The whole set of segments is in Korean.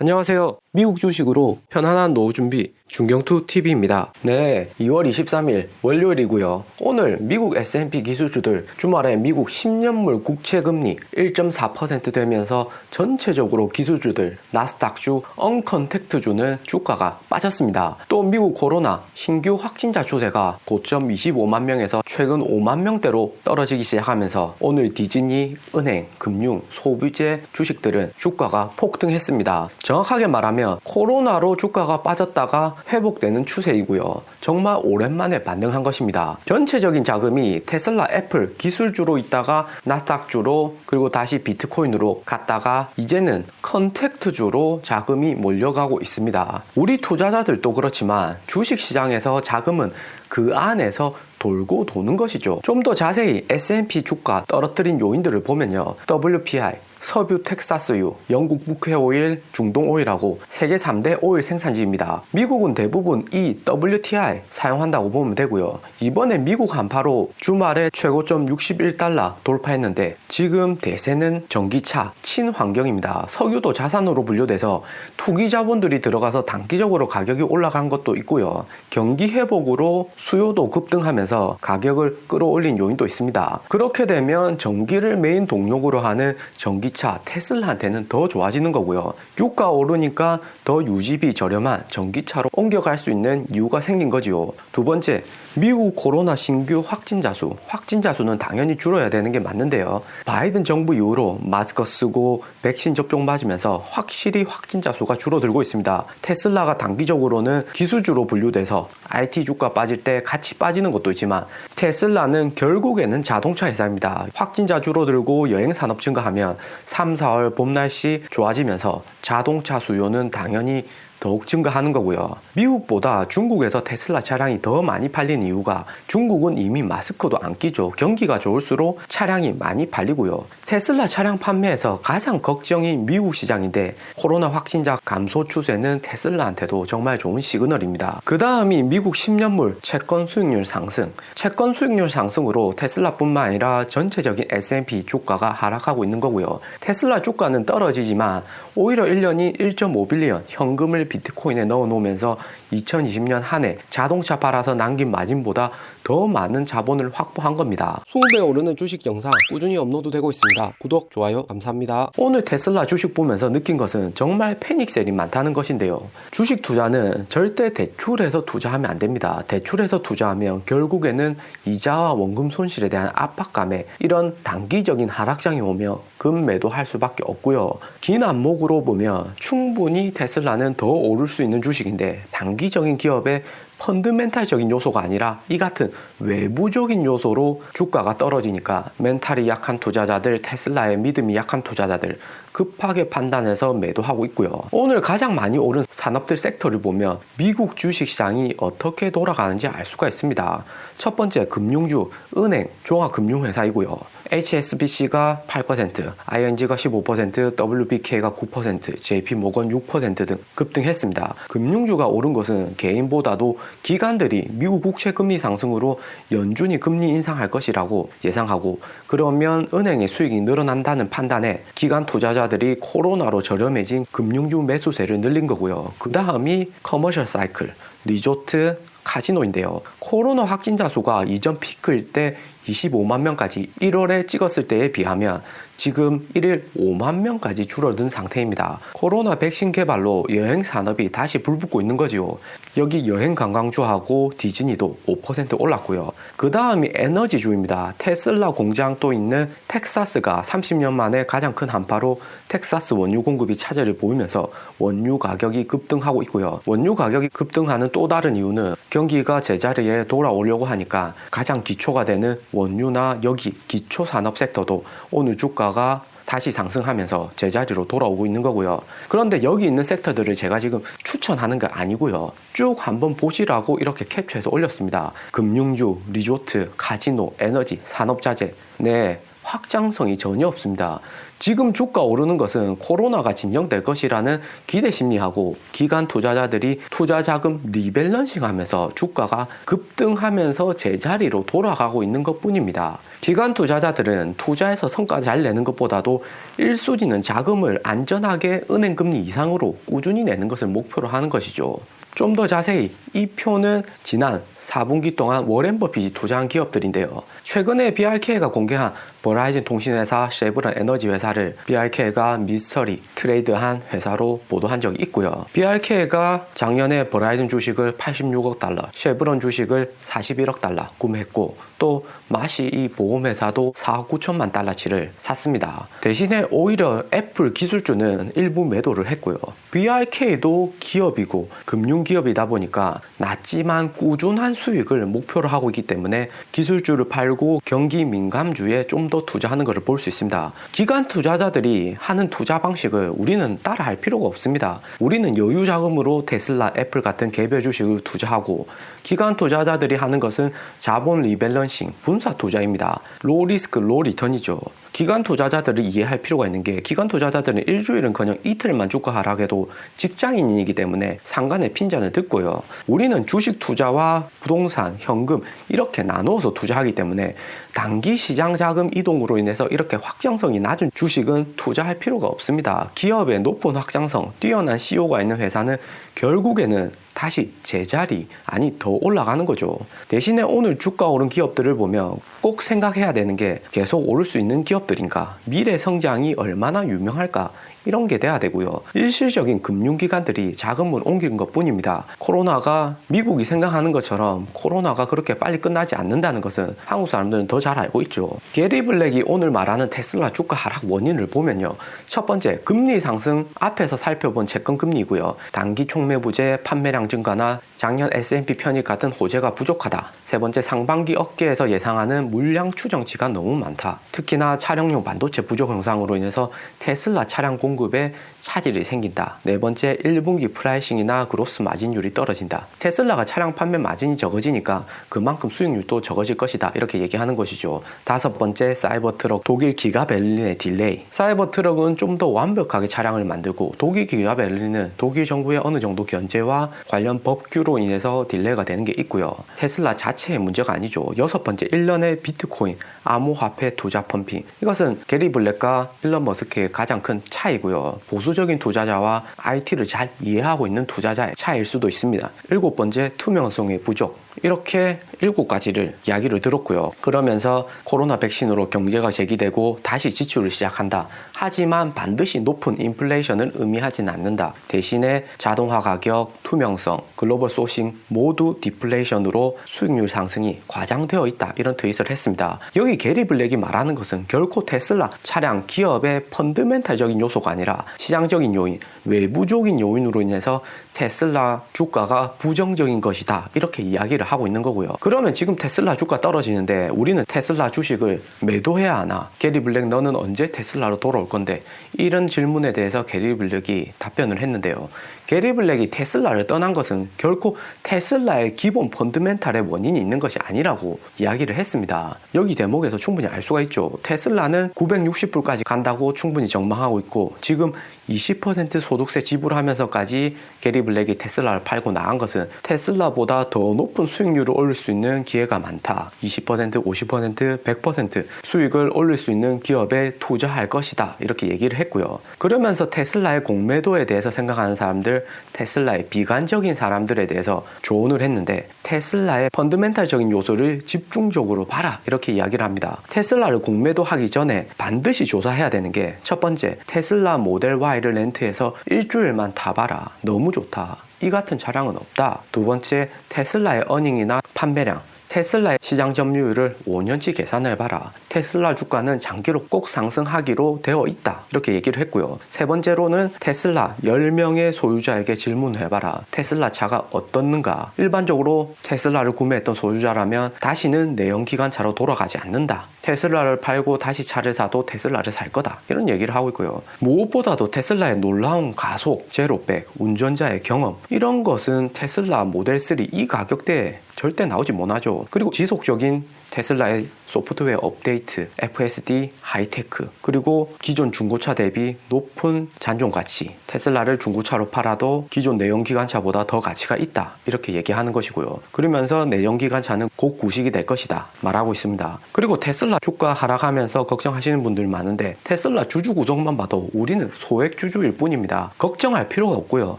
안녕하세요. 미국 주식으로 편안한 노후 준비 중경투 TV입니다. 네, 2월 23일 월요일이고요. 오늘 미국 S&P 기술주들 주말에 미국 10년물 국채 금리 1.4% 되면서 전체적으로 기술주들 나스닥주, 언컨택트주는 주가가 빠졌습니다. 또 미국 코로나 신규 확진자 조세가 고점 25만 명에서 최근 5만 명대로 떨어지기 시작하면서 오늘 디즈니, 은행, 금융, 소비재 주식들은 주가가 폭등했습니다. 정확하게 말하면 코로나로 주가가 빠졌다가 회복되는 추세이고요. 정말 오랜만에 반등한 것입니다. 전체적인 자금이 테슬라, 애플 기술주로 있다가 나스닥주로 그리고 다시 비트코인으로 갔다가 이제는 컨택트주로 자금이 몰려가고 있습니다. 우리 투자자들도 그렇지만 주식 시장에서 자금은 그 안에서 돌고 도는 것이죠. 좀 더 자세히 S&P 주가 떨어뜨린 요인들을 보면요. WPI, 석유 텍사스유, 영국 무회 오일, 중동 오일하고 세계 3대 오일 생산지입니다. 미국은 대부분 이 WTI 사용한다고 보면 되고요. 이번에 미국 한파로 주말에 최고점 61달러 돌파했는데 지금 대세는 전기차, 친환경입니다. 석유도 자산으로 분류돼서 투기 자본들이 들어가서 단기적으로 가격이 올라간 것도 있고요. 경기 회복으로 수요도 급등하면서 가격을 끌어올린 요인도 있습니다. 그렇게 되면 전기를 메인 동력으로 하는 전기 차 테슬라한테는 더 좋아지는 거고요. 유가 오르니까 더 유지비 저렴한 전기차로 옮겨갈 수 있는 이유가 생긴 거지요. 두 번째, 미국 코로나 신규 확진자 수, 확진자 수는 당연히 줄어야 되는 게 맞는데요. 바이든 정부 이후로 마스크 쓰고 백신 접종 맞으면서 확실히 확진자 수가 줄어들고 있습니다. 테슬라가 단기적으로는 기술주로 분류돼서 IT 주가 빠질 때 같이 빠지는 것도 있지만 테슬라는 결국에는 자동차 회사입니다. 확진자 줄어들고 여행 산업 증가하면 3, 4월 봄 날씨 좋아지면서 자동차 수요는 당연히 더욱 증가하는 거고요. 미국보다 중국에서 테슬라 차량이 더 많이 팔린 이유가 중국은 이미 마스크도 안 끼죠. 경기가 좋을수록 차량이 많이 팔리고요. 테슬라 차량 판매에서 가장 걱정이 미국 시장인데 코로나 확진자 감소 추세는 테슬라한테도 정말 좋은 시그널입니다. 그 다음이 미국 10년물 채권 수익률 상승. 채권 수익률 상승으로 테슬라뿐만 아니라 전체적인 S&P 주가가 하락하고 있는 거고요. 테슬라 주가는 떨어지지만 오히려 1년이 1.5빌리언 현금을 비트코인에 넣어 놓으면서 2020년 한 해 자동차 팔아서 남긴 마진보다 더 많은 자본을 확보한 겁니다. 20배 오르는 주식 영상 꾸준히 업로드되고 있습니다. 구독, 좋아요 감사합니다. 오늘 테슬라 주식 보면서 느낀 것은 정말 패닉셀이 많다는 것인데요. 주식 투자는 절대 대출해서 투자하면 안 됩니다. 대출해서 투자하면 결국에는 이자와 원금 손실에 대한 압박감에 이런 단기적인 하락장이 오면 금매도할 수밖에 없고요. 긴 안목으로 보면 충분히 테슬라는 더 오를 수 있는 주식인데 단기적인 기업의 펀드멘탈적인 요소가 아니라 이 같은 외부적인 요소로 주가가 떨어지니까 멘탈이 약한 투자자들, 테슬라의 믿음이 약한 투자자들 급하게 판단해서 매도하고 있고요. 오늘 가장 많이 오른 산업들 섹터를 보면 미국 주식시장이 어떻게 돌아가는지 알 수가 있습니다. 첫 번째 금융주, 은행, 종합금융회사이고요. HSBC가 8%, ING가 15%, WBK가 9%, JP모건 6%등 급등했습니다. 금융주가 오른 것은 개인보다도 기관들이 미국 국채 금리 상승으로 연준이 금리 인상할 것이라고 예상하고 그러면 은행의 수익이 늘어난다는 판단에 기관 투자자들이 코로나로 저렴해진 금융주 매수세를 늘린 거고요. 그 다음이 커머셜 사이클, 리조트, 카지노인데요. 코로나 확진자 수가 이전 피크일 때 25만 명까지 1월에 찍었을 때에 비하면 지금 1일 5만 명까지 줄어든 상태입니다. 코로나 백신 개발로 여행 산업이 다시 불붙고 있는 거지요. 여기 여행 관광주하고 디즈니도 5% 올랐고요. 그 다음이 에너지주입니다. 테슬라 공장 또 있는 텍사스가 30년 만에 가장 큰 한파로 텍사스 원유 공급이 차질을 보이면서 원유 가격이 급등하고 있고요. 원유 가격이 급등하는 또 다른 이유는 경기가 제자리에 돌아오려고 하니까 가장 기초가 되는 원유나 여기 기초 산업 섹터도 오늘 주가가 다시 상승하면서 제자리로 돌아오고 있는 거고요. 그런데 여기 있는 섹터들을 제가 지금 추천하는 게 아니고요. 쭉 한번 보시라고 이렇게 캡처해서 올렸습니다. 금융주, 리조트, 카지노, 에너지, 산업자재. 네. 확장성이 전혀 없습니다. 지금 주가 오르는 것은 코로나가 진정될 것이라는 기대 심리하고 기관 투자자들이 투자 자금 리밸런싱 하면서 주가가 급등하면서 제자리로 돌아가고 있는 것 뿐입니다. 기관 투자자들은 투자해서 성과 잘 내는 것보다도 1순위는 자금을 안전하게 은행 금리 이상으로 꾸준히 내는 것을 목표로 하는 것이죠. 좀 더 자세히 이 표는 지난 4분기 동안 워렌 버핏이 투자한 기업들인데요. 최근에 BRK가 공개한 버라이즌 통신회사, 쉐브론 에너지 회사를 BRK가 미스터리 트레이드한 회사로 보도한 적이 있고요. BRK가 작년에 버라이즌 주식을 86억 달러, 쉐브론 주식을 41억 달러 구매했고 또 마시 이 보험회사도 4억 9천만 달러치를 샀습니다. 대신에 오히려 애플 기술주는 일부 매도를 했고요. BRK도 기업이고 금융기업이다 보니까 낮지만 꾸준한 수익을 목표로 하고 있기 때문에 기술주를 팔고 경기 민감주에 좀 더 투자하는 것을 볼 수 있습니다. 기관 투자자들이 하는 투자 방식을 우리는 따라할 필요가 없습니다. 우리는 여유 자금으로 테슬라, 애플 같은 개별 주식을 투자하고 기관 투자자들이 하는 것은 자본 리밸런싱, 분사 투자입니다. 로 리스크, 로 리턴이죠. 기관 투자자들을 이해할 필요가 있는 게 기관 투자자들은 일주일은 그냥 이틀만 주가 하락해도 직장인이기 때문에 상관의 핀잔을 듣고요. 우리는 주식 투자와 부동산, 현금 이렇게 나누어서 투자하기 때문에 단기 시장 자금 이동으로 인해서 이렇게 확장성이 낮은 주식은 투자할 필요가 없습니다. 기업의 높은 확장성, 뛰어난 CEO가 있는 회사는 결국에는 다시 제자리 아니 더 올라가는 거죠. 대신에 오늘 주가 오른 기업들을 보면 꼭 생각해야 되는 게 계속 오를 수 있는 기업들인가, 미래 성장이 얼마나 유명할까 이런 게 돼야 되고요. 일시적인 금융기관들이 자금을 옮기는 것 뿐입니다. 코로나가 미국이 생각하는 것처럼 코로나가 그렇게 빨리 끝나지 않는다는 것은 한국 사람들은 더 잘 알고 있죠. 게리 블랙이 오늘 말하는 테슬라 주가 하락 원인을 보면요. 첫 번째, 금리 상승 앞에서 살펴본 채권 금리고요. 단기 총매부재 판매량 증가나 작년 S&P 편입 같은 호재가 부족하다. 세 번째, 상반기 업계에서 예상하는 물량 추정치가 너무 많다. 특히나 차량용 반도체 부족 현상으로 인해서 테슬라 차량 공 급에 차질이 생긴다. 네 번째, 1분기 프라이싱이나 그로스 마진율이 떨어진다. 테슬라가 차량 판매 마진이 적어지니까 그만큼 수익률도 적어질 것이다. 이렇게 얘기하는 것이죠. 다섯 번째, 사이버 트럭 독일 기가 베를린의 딜레이. 사이버 트럭은 좀 더 완벽하게 차량을 만들고 독일 기가 베를린은 독일 정부의 어느 정도 견제와 관련 법규로 인해서 딜레이가 되는 게 있고요. 테슬라 자체의 문제가 아니죠. 여섯 번째, 1년의 비트코인 암호화폐 투자 펌핑. 이것은 게리 블랙과 일론 머스크의 가장 큰 차이 고요. 보수적인 투자자와 IT를 잘 이해하고 있는 투자자의 차이일 수도 있습니다. 일곱 번째, 투명성의 부족. 이렇게 일곱 가지를 이야기를 들었고요. 그러면서 코로나 백신으로 경제가 재기되고 다시 지출을 시작한다. 하지만 반드시 높은 인플레이션을 의미하지는 않는다. 대신에 자동화 가격, 투명성, 글로벌 소싱 모두 디플레이션으로 수익률 상승이 과장되어 있다. 이런 트윗을 했습니다. 여기 게리 블랙이 말하는 것은 결코 테슬라 차량 기업의 펀드멘탈적인 요소가 아니라 시장적인 요인, 외부적인 요인으로 인해서 테슬라 주가가 부정적인 것이다. 이렇게 이야기를 하고 있는 거고요. 그러면 지금 테슬라 주가 떨어지는데 우리는 테슬라 주식을 매도해야 하나? 게리 블랙 너는 언제 테슬라로 돌아올 건데? 이런 질문에 대해서 게리 블랙이 답변을 했는데요. 게리 블랙이 테슬라를 떠난 것은 결코 테슬라의 기본 펀드멘탈의 원인이 있는 것이 아니라고 이야기를 했습니다. 여기 대목에서 충분히 알 수가 있죠. 테슬라는 960불까지 간다고 충분히 전망하고 있고 지금 20% 소득세 지불하면서까지 게리 블랙이 테슬라를 팔고 나간 것은 테슬라보다 더 높은 수익률을 올릴 수 있는 기회가 많다. 20%, 50%, 100% 수익을 올릴 수 있는 기업에 투자할 것이다. 이렇게 얘기를 했고요. 그러면서 테슬라의 공매도에 대해서 생각하는 사람들, 테슬라의 비관적인 사람들에 대해서 조언을 했는데 테슬라의 펀드멘탈적인 요소를 집중적으로 봐라. 이렇게 이야기를 합니다. 테슬라를 공매도 하기 전에 반드시 조사해야 되는 게 첫 번째, 테슬라 모델 Y 를 렌트해서 일주일만 타봐라. 너무 좋다. 이 같은 차량은 없다. 두 번째, 테슬라의 어닝이나 판매량. 테슬라의 시장 점유율을 5년치 계산을 해봐라. 테슬라 주가는 장기로 꼭 상승하기로 되어 있다. 이렇게 얘기를 했고요. 세 번째로는 테슬라 10명의 소유자에게 질문을 해봐라. 테슬라 차가 어떻는가? 일반적으로 테슬라를 구매했던 소유자라면 다시는 내연기관차로 돌아가지 않는다. 테슬라를 팔고 다시 차를 사도 테슬라를 살 거다. 이런 얘기를 하고 있고요. 무엇보다도 테슬라의 놀라운 가속, 제로백, 운전자의 경험 이런 것은 테슬라 모델 3 이 가격대에 절대 나오지 못하죠. 그리고 지속적인 테슬라의 소프트웨어 업데이트, FSD, 하이테크, 그리고 기존 중고차 대비 높은 잔존 가치, 테슬라를 중고차로 팔아도 기존 내연기관차보다 더 가치가 있다. 이렇게 얘기하는 것이고요. 그러면서 내연기관차는 곧 구식이 될 것이다. 말하고 있습니다. 그리고 테슬라 주가 하락하면서 걱정하시는 분들 많은데 테슬라 주주 구성만 봐도 우리는 소액 주주일 뿐입니다. 걱정할 필요가 없고요.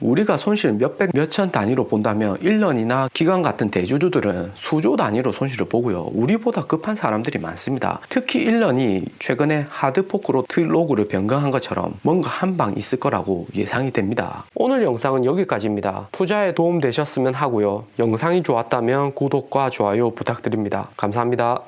우리가 손실 몇백, 몇천 단위로 본다면 1년이나 기관 같은 대주주들은 수조 단위로 손실을 보고요. 우리 보다 급한 사람들이 많습니다. 특히 1년이 최근에 하드포크로 트로그를 변경한 것처럼 뭔가 한 방 있을 거라고 예상이 됩니다. 오늘 영상은 여기까지입니다. 투자에 도움 되셨으면 하고요. 영상이 좋았다면 구독과 좋아요 부탁드립니다. 감사합니다.